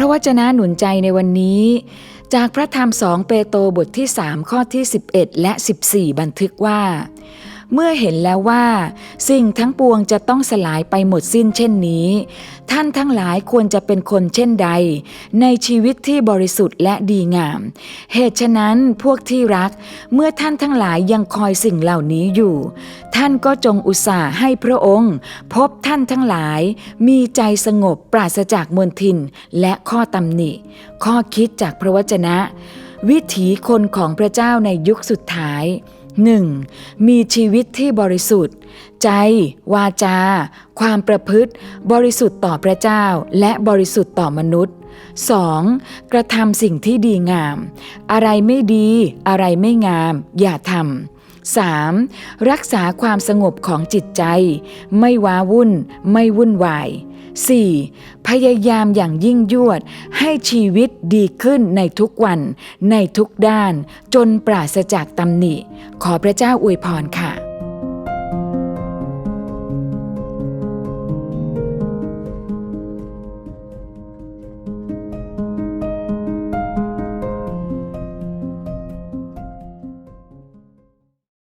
ระวจนะหนุนใจในวันนี้ จากพระธรรมสองเปโตรบทที่ 3 ข้อที่ 11 และ 14 บันทึกว่า เมื่อเห็นแล้วว่า สิ่งทั้งปวงจะต้องสลายไปหมดสิ้นเช่นนี้ ท่านทั้งหลายควรจะเป็นคนเช่นใด ในชีวิตที่บริสุทธิ์และดีงาม เหตุฉะนั้นพวกที่รัก เมื่อท่านทั้งหลายยังคอยสิ่งเหล่านี้อยู่ ท่านก็จงอุตส่าห์ให้พระองค์ พบท่านทั้งหลาย มีใจสงบปราศจากมลทินและข้อตำหนิ ข้อคิดจากพระวจนะ วิถีคนของพระเจ้าในยุคสุดท้าย 1. มีชีวิตที่บริสุทธิ์ ใจ วาจา ความประพฤติ บริสุทธิ์ต่อพระเจ้า และบริสุทธิ์ต่อมนุษย์ 2. กระทำสิ่งที่ดีงาม อะไรไม่ดี อะไรไม่งาม อย่าทำ 3. รักษาความสงบของจิตใจ ไม่ว้าวุ่น ไม่วุ่นวาย 4. พยายามอย่างยิ่งยวดให้ชีวิตดีขึ้นในทุกวัน ในทุกด้าน จนปราศจากตำหนิ ขอพระเจ้าอวยพรค่ะ